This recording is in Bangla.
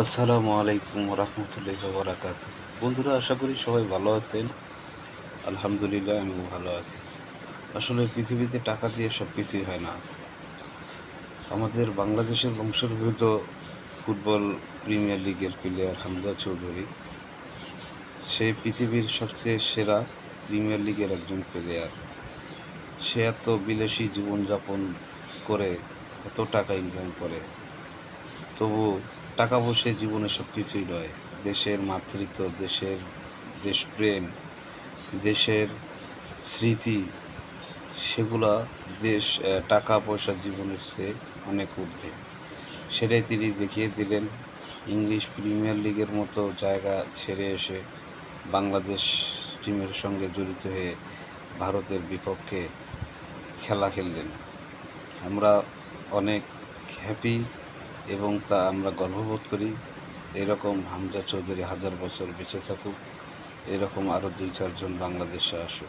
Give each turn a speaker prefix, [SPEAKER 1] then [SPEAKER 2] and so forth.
[SPEAKER 1] আসসালামু আলাইকুম রহমতুল্লাহ বরাকাত বন্ধুরা, আশা করি সবাই ভালো আছেন। আলহামদুলিল্লাহ, আমিও ভালো আছি। আসলে পৃথিবীতে টাকা দিয়ে সব কিছুই হয় না। আমাদের বাংলাদেশের বংশোদ্ভূত ফুটবল প্রিমিয়ার লিগের প্লেয়ার হামজা চৌধুরী। সে পৃথিবীর সবচেয়ে সেরা প্রিমিয়ার লিগের একজন প্লেয়ার। সে এত বিলাসী জীবনযাপন করে, এত টাকা ইনকাম করে। তবু টাকা পয়সা জীবনে সব কিছুই নয় দেশের মাতৃত্ব, দেশের দেশপ্রেম, দেশের স্মৃতি, সেগুলা দেশ টাকা পয়সা জীবনের চেয়ে অনেক ঊর্ধ্বে। সেটাই তিনি দেখিয়ে দিলেন, ইংলিশ প্রিমিয়ার লিগের মতো জায়গা ছেড়ে এসে বাংলাদেশ টিমের সঙ্গে জড়িত হয়ে ভারতের বিপক্ষে খেলা খেললেন। আমরা অনেক হ্যাপি এবং তা আমরা গর্ববোধ করি। এরকম হামজা চৌধুরী হাজার বছর বেঁচে থাকুক। এরকম আরও দুই চারজন বাংলাদেশে আসুক।